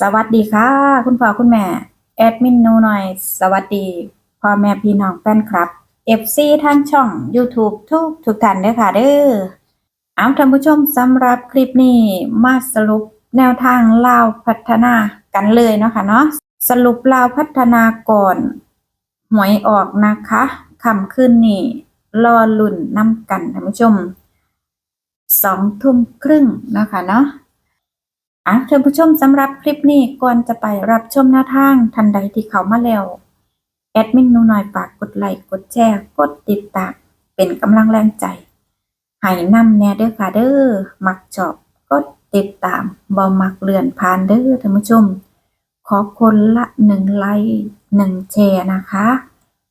สวัสดีค่ะ คุณพ่อคุณแม่แอดมินนูหน่อย สวัสดีพ่อแม่พี่น้องแฟนคลับ FC ทางช่อง YouTube ทุกทุกท่านเด้อค่ะเด้อเอาท่านผู้ชมสำหรับคลิปนี้มาสรุปแนวทางลาวพัฒนากันเลยเนาะค่ะเนาะสรุปลาวพัฒนาก่อนหวยออกนะคะคำขึ้นนี่รอลุ่นน้ำกันท่านผู้ชมสองทุ่มครึ่งนะคะเนาะ อะท่านผู้ชมสำหรับคลิปนี้ก่อนจะไปรับชมหน้าทางทันใดที่เขามาแล้ว แอดมินนูหน่อยฝากกดไลค์กดแชร์กดติดตามเป็นกำลังแรงใจให้นำแน่เด้อค่ะเด้อมักชอบกดติดตามบ่มักเลื่อนผ่านเด้อท่านผู้ชม ขอคนละหนึ่งไลค์หนึ่งแชร์นะคะ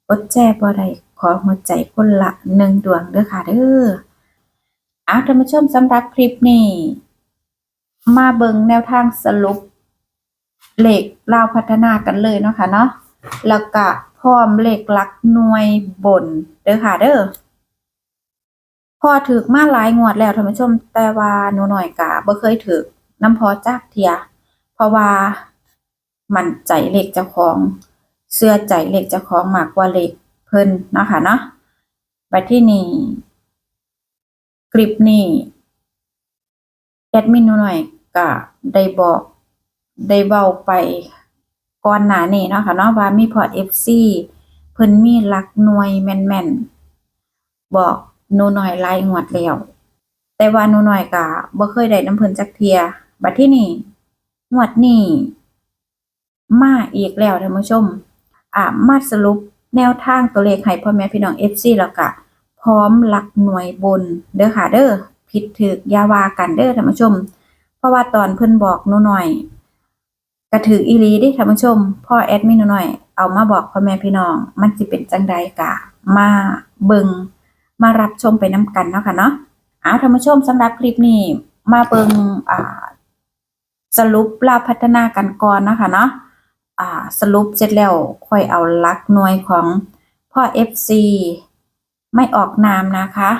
กดแชร์บ่ได้ขอหัวใจคนละหนึ่งดวงเด้อค่ะเด้ออะท่านผู้ชมสำหรับคลิปนี้ มาเบิงแนวทางสรุปเลขลาวพัฒนากันเลยเนาะค่ะเนาะแล้วก็พร้อมเลขหลักหน่วยบนเด้อค่ะเด้อพอถือมาหลายงวดแล้วท่านผู้ชม แต่ว่าหนูหน่อยกะบ่เคยถือน้ำพอจักเทีย เพราะว่ามันใจเลขเจ้าของ เสื้อใจเลขเจ้าของมากกว่าเลขเพิ่นนะคะเนาะไปที่นี่คลิปนี้แอดมินหนูหน่อย ก็ได้บอกได้เบาไปก่อนหน้านี้เนาะค่ะเนาะว่ามีพอ FC เพิ่นมีหลักหน่วยแม่นๆบอกหนูหน่อยหลายงวดแล้วแต่ว่าหนูหน่อยก็บ่เคยได้น้ำเพิ่นจักเทียบัดที่นี่งวดนี้มาอีกแล้วท่านผู้ชม อ่ามาสรุปแนวทางตัวเลขให้พ่อแม่พี่น้อง FC แล้วก็พร้อมหลักหน่วยบนเด้อค่ะเด้อผิดถึกยาวากันเด้อท่านผู้ชม เพราะว่าตอนเพิ่นบอกหนูหน่อยกระถืออีหลีดิท่านผู้ชม พ่อแอดมินหนูหน่อย เอามาบอกพ่อแม่พี่น้อง มันสิเป็นจังใดกะ มาเบิงมารับชมไปน้ำกันเนาะค่ะเนาะเอาท่านผู้ชมสำหรับคลิปนี้ มาเบิงอ่า สรุปลาพัฒนากันก่อนนะคะเนาะอ่า สรุปเสร็จแล้วค่อยเอาลักหน่วยของพ่อ FC ไม่ออกนามนะคะ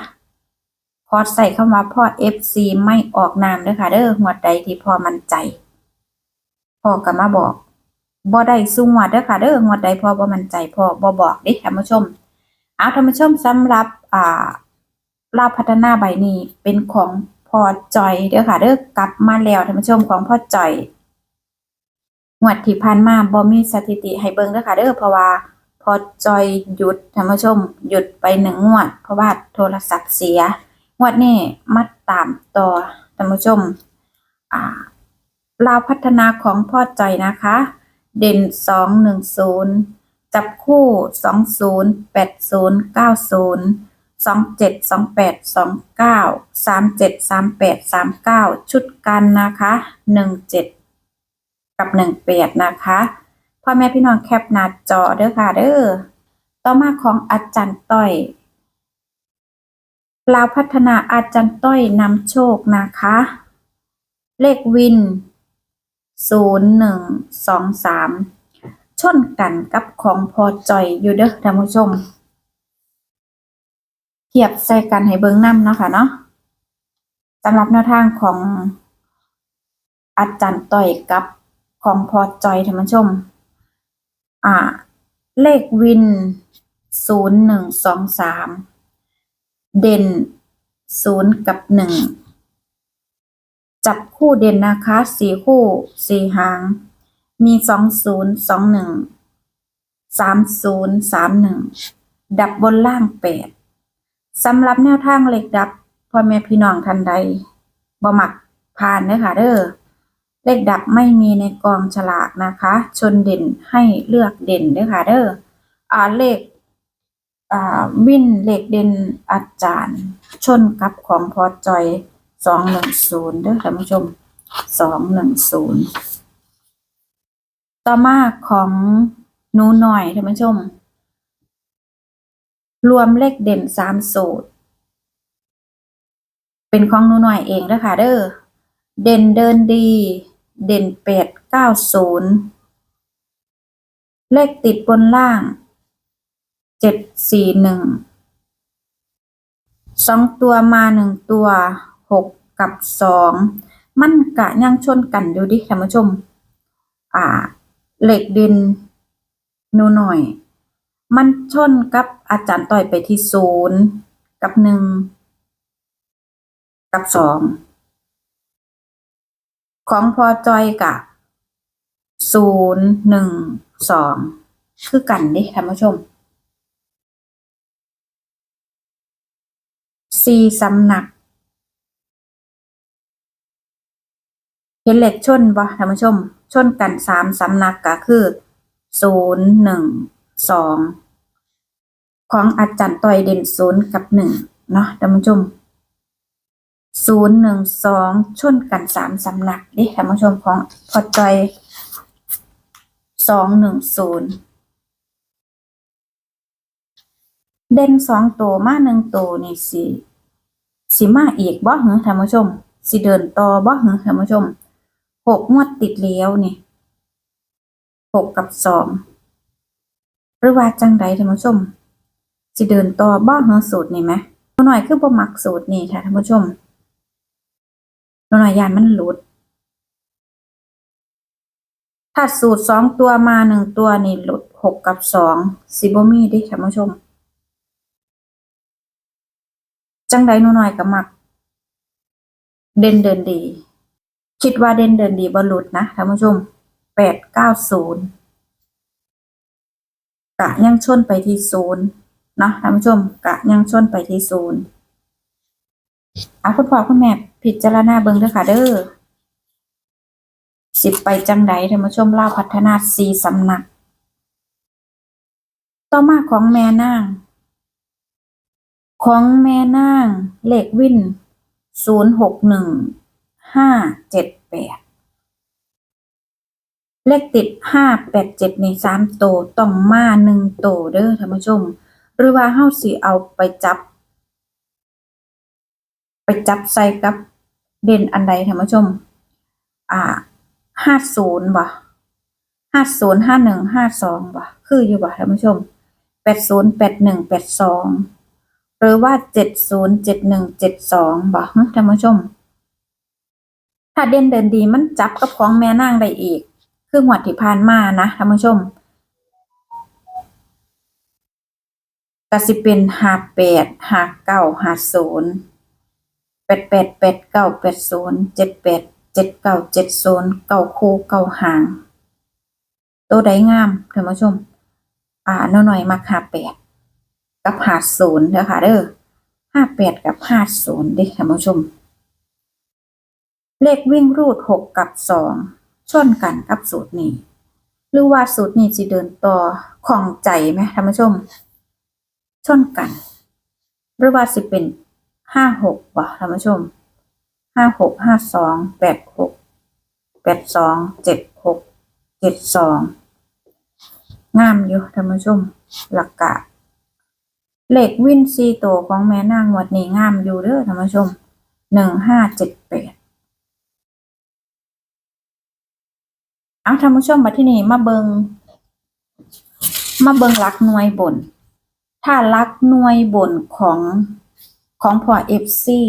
พอใส่เข้ามาพ่อ FC ไม่ออกนามเด้อค่ะเด้อหวดใดที่พอมั่นใจพ่อก็มาบอกบ่ได้สู้หวดเด้อค่ะเด้อหวดใดพ่อบ่มั่นใจพ่อบ่บอกเด้ท่านผู้ชมเอาท่านผู้ชมสำหรับอ่าลาพัฒนาใบนี้เป็นของพ่อจอยเด้อค่ะเด้อกลับมาแล้วท่านผู้ชมของพ่อจอยงวดที่ผ่านมาบ่มีสถิติให้เบิ่งเด้อค่ะเด้อเพราะว่าพอจอยหยุดท่านผู้ชมหยุดไปหนึ่งงวด เพราะว่าโทรศัพท์เสีย งวดนี้มาตามต่อท่านผู้ชมอ่าลาวพัฒนาของพ่อใจนะคะ เด่นสองหนึ่งศูนย์จับคู่สองศูนย์แปดศูนย์เก้าศูนย์สองเจ็ดสองแปดสองเก้าสามเจ็ดสามแปดสามเก้าชุดกันนะคะหนึ่งเจ็ดกับหนึ่งแปดนะคะพ่อแม่พี่น้องแคปหน้าจอเด้อค่ะเด้อต่อมาของอาจารย์ต้อย ลาวพัฒนาอาจารย์ต้อยนำโชคนะคะ เลขวิน 0123 ชนกันกับของพอจอยอยู่เด้อท่านผู้ชม เทียบใส่กันให้เบิ้งน้ำเนาะค่ะเนาะสำหรับแนวทางของอาจารย์ต่อยกับของพอจอยท่านผู้ชม อ่า เลขวินศูนย์หนึ่งสองสาม เด่นศูนย์กับหนึ่งจับคู่เด่นนะคะสี่คู่สี่หาง มีสองศูนย์สองหนึ่งสามศูนย์สามหนึ่งดับบนล่างแปดสำหรับแนวทางเหล็กดับพ่อแม่พี่น้องทันใดบ่มักผ่านเด้อค่ะเด้อเลขดับไม่มีในกองฉลากนะคะ ชนเด่นให้เลือกเด่นเด้อค่ะเด้ออ่าเลข วินเหล็กเด่นอาจารย์ ชนกับของพอจอยสองหนึ่งศูนย์เด้อท่านผู้ชมสองหนึ่งศูนย์ต่อมาของหนูหน่อยท่านผู้ชม รวมเลขเด่นสามสูตร เป็นของหนูหน่อยเองเด้อค่ะเด้อเด่นเดินดี เด่นแปดเก้าศูนย์เลขติดบนล่าง เจ็ดสี่หนึ่งสองตัวมาหนึ่งตัวหกกับสองมันกะยังชนกันอยู่ดิท่านผู้ชม อ่า เหล็กดินนูหน่อย มันชนกับอาจารย์ต่อยไปที่ศูนย์กับหนึ่งกับสองของพอจอยกับศูนย์หนึ่งสองคือกันดิท่านผู้ชม สี่สำนัก เห็นเหล็กชนบ่ท่านผู้ชม ชนกันสามสำนักก็คือศูนย์หนึ่งสองของอาจารย์ต่อยเด่นศูนย์กับหนึ่งเนาะท่านผู้ชมศูนย์หนึ่งสองชนกันสามสำนักดิท่านผู้ชมของพอจอยสองหนึ่งศูนย์เด่นสองตัวมาหนึ่งตัวนี่สิ สิมาอีกบ่เหรอท่านผู้ชม สิเดินต่อบ่เหรอท่านผู้ชมหกงวดติดแล้วนี่หกกับสองหรือว่าจังใดท่านผู้ชม สิเดินต่อบ้าเฮาสูตรนี่ไหมหน่อยคือบ่มักสูตรนี่ค่ะท่านผู้ชมหน่อยยานมันหลุดถ้าสูตรสองตัวมาหนึ่งตัวนี่หลุดหกกับสองสิบ่มีดิท่านผู้ชม จังใดหนูหน่อยก็มัก เด่นเดินดี คิดว่าเด่นเดินดีบอลลุดนะท่านผู้ชมแปดเก้าศูนย์กะยังชนไปที่ศูนย์นะท่านผู้ชม กะยังชนไปที่ศูนย์เอาคุณพ่อคุณแม่พิจารณาเบิ่งเด้อค่ะเด้อสิบไปจังใดท่านผู้ชมเล่าพัฒนาสีสำนัก ต่อมาของแม่นาง ของแม่นางเลขวินศูนย์หกหนึ่งห้าเจ็ดแปดเลขติดห้าแปดเจ็ดในสามโตต้องมาหนึ่งโตเด้อท่านผู้ชม หรือว่าเฮาสิเอาไปจับ ไปจับใส่กับเด่นอันใดท่านผู้ชม อ่าห้าศูนย์บ่ห้าศูนย์ห้าหนึ่งห้าสองบ่คืออยู่บ่ท่านผู้ชมแปดศูนย์แปดหนึ่งแปดสอง หรือว่าเจ็ดศูนย์เจ็ดหนึ่งเจ็ดสองบ่ท่านผู้ชม ถ้าเด่นเดินดีมันจับกับของแม่นางได้อีก คือหวดที่ผ่านมานะท่านผู้ชมก็สิเป็นหาแปดหาเก้าหาศูนย์แปดแปดแปดเก้าแปดศูนย์เจ็ดแปดเจ็ดเก้าเจ็ดศูนย์เก้าคู่เก้าหาง ตัวใดงามท่านผู้ชม อ่าน้อยหน่อยมาหาแปด กับห้าศูนย์เด้อค่ะเด้อห้าแปดกับห้าศูนย์เด้อท่านผู้ชม เลขวิ่งรูดหกกับสองชนกันกับสูตรนี้ หรือว่าสูตรนี้จะเดินต่อของใจไหมท่านผู้ชม ชนกัน หรือว่าสิเป็นห้าหกบ่ท่านผู้ชมห้าหกห้าสองแปดหกแปดสองเจ็ดหกเจ็ดสองงามอยู่ท่านผู้ชมหลักกะ เลขวินซีโตวของแม่นางหมดนี้งามอยู่เด้อท่านผู้ชมหนึ่งห้าเจ็ดแปดเอาท่านผู้ชมมาที่นี่มาเบิงมาเบิงลักหน่วยบน ถ้าลักหน่วยบนของของพอเอฟซี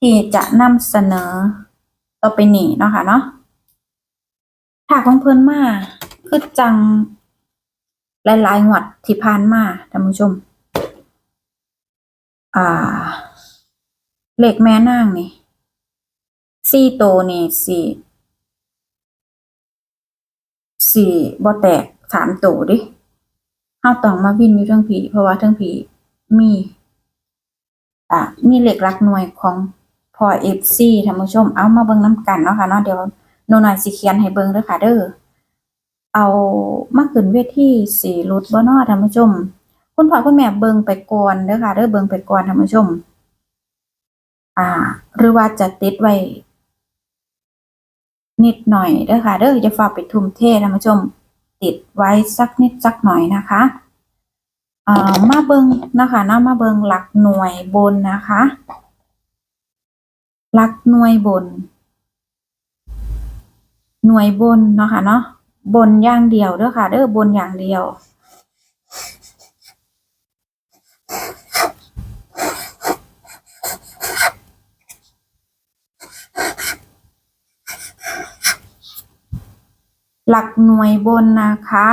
ที่จะนำเสนอต่อไปนี้เนาะค่ะเนาะถ้าของเพิ่นมาคือจังหลายๆหวดที่ผ่านมาท่านผู้ชม อ่า เลขแม่นางนี่สี่โตวนี่สี่สี่บ่แตกสามตัวดิเฮาต้องมาวินอยู่เทั้งผีเพราะว่าเทั้งผีมี อ่ามีเหล็กหลักหน่วยของพอ FC ท่านผู้ชม เอามาเบิ่งน้ำกันเนาะค่ะเนาะเดี๋ยวหนูหน่อยสิเขียนให้เบิ่งเด้อค่ะเด้อเอามาขึ้นเวทีสีรุดบ่นาะท่านผู้ชม คุณพ่อคุณแม่เบิ่งไปก่อนเด้อค่ะเด้อเบิ่งไปก่อนท่านผู้ชม อ่า หรือว่าจะติดไว้ นิดหน่อยเด้อค่ะเด้ออย่าฝากไปทุ่มเทท่านผู้ชม ติดไว้สักนิดสักหน่อยนะคะอ่ามาเบิงนะคะเนาะมาเบิงหลักหน่วยบนนะคะ หลักหน่วยบน หน่วยบนเนาะค่ะเนาะบนอย่างเดียวเด้อค่ะเด้อบนอย่างเดียว หลักหน่วยบนนะคะ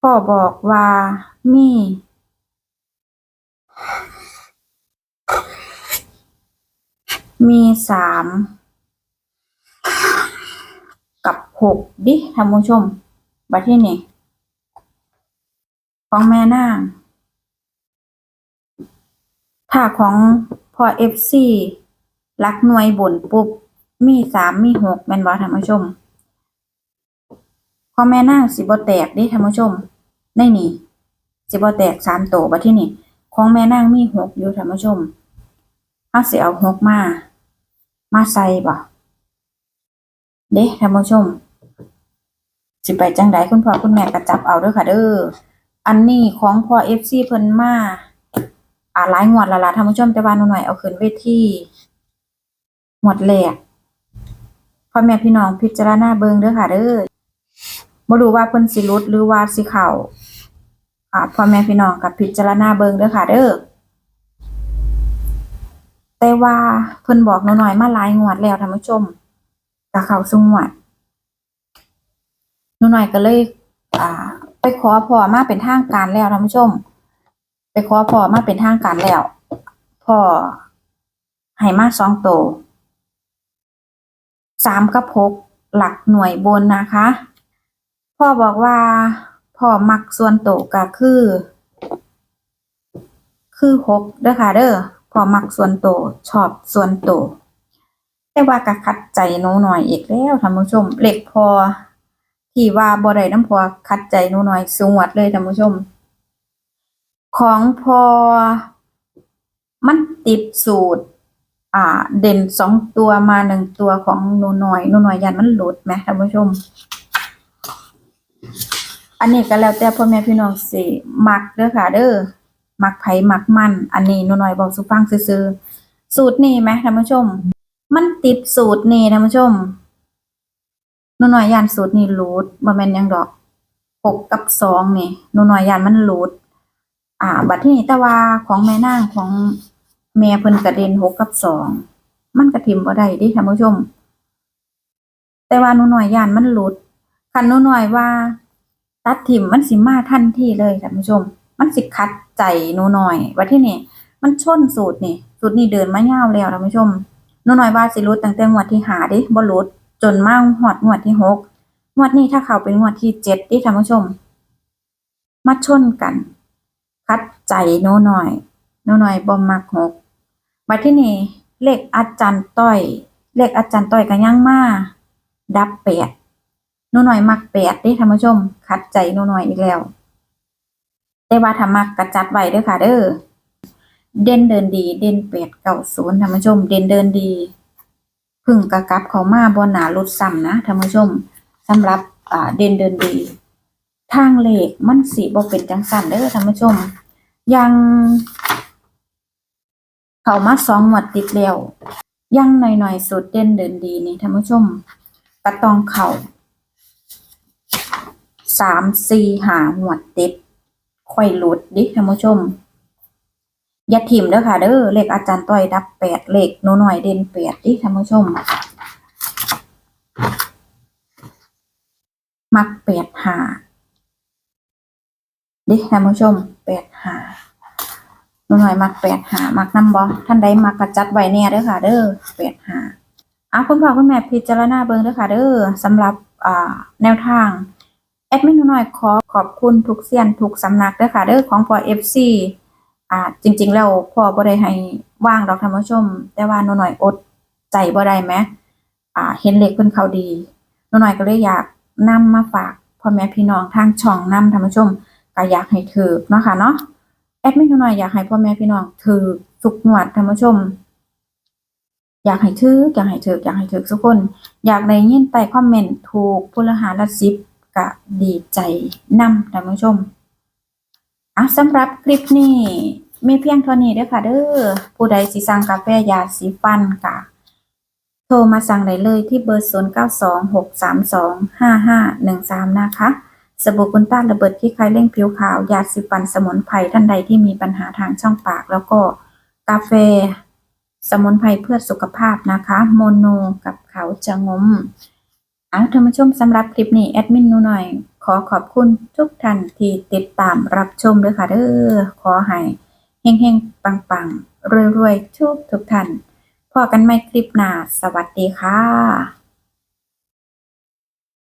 พ่อบอกว่ามีมีสามกับหกดิท่านผู้ชมบัดที่นี่ของแม่นางถ้าของ พอเอฟซีลักหน่วยบนปุ๊บ มีสามมีหกแมนบ่ท่านผู้ชมขอแม่นางสิบ่แตกดิท่านผู้ชมในนี่สิบ่แตกสามโตบัดที่นี่ของแม่นางมีหกอยู่ท่านผู้ชมเฮาสิเอาหกมา มาใส่บ่เด้ท่านผู้ชม สิไปจังใดคุณพ่อคุณแม่ก็จับเอาด้อค่ะเด้ออันนี้ของพ่อ FC เพิ่นมา อ่าหลายงวดล้วล่ะท่านผู้ชมแต่ว่าหนูหน่อยเอาขึ้นเวทีงวดแรกพ่อแม่พี่น้องพิจารณาเบิงเด้อค่ะเด้อบ่รู้ว่าเพิ่นสิลุดหรือว่าสิเข้าอ่าพ่อแม่พี่น้องกับพิจารณาเบิงเด้อค่ะเด้อแต่ว่าเพิ่นบอกนูหน่อยมาหลายงวดแล้วท่านผู้ชมก็เข้าสู่งวดหนูหน่อยก็เลย อ่า ไปขอพ่อมาเป็นทางการแล้วท่านผู้ชม ขอพ่อมาเป็นทางการแล้ว พ่อให้มาสองโตสามกับหกหลักหน่วยบนนะคะ พ่อบอกว่า พ่อมักส่วนโตก็คือ คือหกเด้อค่ะเด้อพ่อมักส่วนโตชอบส่วนโตแต่ว่าก็ขัดใจหนูหน่อยอีกแล้วท่านผู้ชมเหล็กพอที่ว่าบ่ได้น้ำพอขัดใจหนูหน่อยสงวดเลยท่านผู้ชม ของพอ มันติดสูตร อ่า เด่นสองตัวมาหนึ่งตัวของหนูหน่อยหนูหน่อยยันมันหลุดไหมท่านผู้ชม อันนี้ก็แล้วแต่พ่อแม่พี่น้องสิมักเด้อค่ะ เด้อมักไผ่มักมัน อันนี้หนูหน่อยบอกสุฟังซื่อๆสูตรนี้ไหมท่านผู้ชม มันติดสูตรนี้ท่านผู้ชมหนูหน่อยยันสูตรนี้หลุดบ่แม่นยังดอกหกกับสองนี่หนูหน่อยยันมันหลุด อ่า บัดที่นี้แต่ว่าของแม่นางของแม่เพิ่นกระเด็นหกกับสอง มันกระทิมบ่ได้ดิท่านผู้ชม แต่ว่าหนูหน่อยย่านมันหลุด คันหนูหน่อยว่า ตัดทิมมันสิมาทันทีเลยท่านผู้ชม มันสิคัดใจหนูหน่อยว่าที่นี่มันชนสูตรนี่สูตรนี้เดินมายาแล้วท่านผู้ชมหนูหน่อยว่าสิหลุดตั้งแต่งวดที่หาดิบ่หลุดจนมาฮอดงวดที่หกงวดนี้ถ้าเขาเป็นงวดที่เจ็ดดิท่านผู้ชม มาชนกัน คัดใจหนูหน่อยหนูหน่อยบ่มักหกมาที่นี่เลขอาจารย์ต้อย เลขอาจารย์ต้อยก็ยังมาดับแปดหนูหน่อยมักแปดเด้ท่านผู้ชม คัดใจหนูหน่อยอีกแล้วแต่ว่าถ้ามักกระจัดไว้เด้อค่ะ เด้อเด่นเดินดี เด่นแปดเก้าศูนย์ท่านผู้ชม เด่นเดินดีพึ่งกระกลับเขามาบนหนาลดซ้ำนะท่านผู้ชมสำหรับอ่าเด่นเดินดี ทางเลขมันสีบ่เป็นจังสันเด้อท่านผู้ชม ยังเข้ามาสองหมดติดแล้วยังหน่อยๆสุดเด่นเดินดีนี่ท่านผู้ชมกระตองเข่าสามสี่หาหมวดติดค่อยหลุดดิท่านผู้ชม อย่าถิ่มเด้อค่ะเด้อเลขอาจารย์ต้อยดับแปดเลขหนูหน่อยเด่นแปดดิท่านผู้ชม มักแปดหา ดิท่านผู้ชมแปดหาหน่อยมักแปดหามักน้ำบ่ท่านใดมักกระจัดไว้แน่เด้อค่ะ เด้อแปดหาอะคุณพ่อคุณแม่พิจารณาเบิ่งเด้อค่ะ เด้อสำหรับอ่าแนวทางแอดมินหน่อยขอขอบคุณทุกเสียนทุกสำนักเด้อค่ะ เด้อของพอ FC อ่าจริง ๆ แล้วพ่อบ่ได้ให้ว่างดอกท่านผู้ชม แต่ว่าหน่อยอดใจบ่ได้แหมอ่า เห็นเลขเพิ่นเขาดีหน่อยก็เลยอยากนำมาฝากพ่อแม่พี่น้องทางช่องนำท่านผู้ชม ก็อยากให้ถือเนาะค่ะเนาะแอดมินหน่อยอยากให้พ่อแม่พี่น้องถือทุกงวดท่านผู้ชม อยากให้ถืออยากให้ถืออยากให้ถือทุกคน อยากได้ยินใต้คอมเมนต์ถูกผู้ละหาละสิบก็ดีใจนำท่านผู้ชมอะสำหรับคลิปนี้มีเพียงเท่านี้เด้อค่ะเด้อผู้ใดสิสั่งกาแฟยาสีฟันก็โทรมาสั่งได้เลยที่เบอร์ 0926325513 นะคะ สบู่กุนต้านระเบิดที่คลายเร่งผิวขาวยาสีฟันสมุนไพรท่านใดที่มีปัญหาทางช่องปาก แล้วก็กาแฟ สมุนไพรเพื่อสุขภาพนะคะ โมโนกับเขาจะงมเอาท่านผู้ชมสำหรับคลิปนี้แอดมินหนูหน่อย ขอขอบคุณทุกท่านที่ติดตามรับชมด้วยค่ะเด้อขอให้เฮงๆ ปังๆรวยๆทุกทุกท่านพอกันไม่คลิปหน้า สวัสดีค่ะ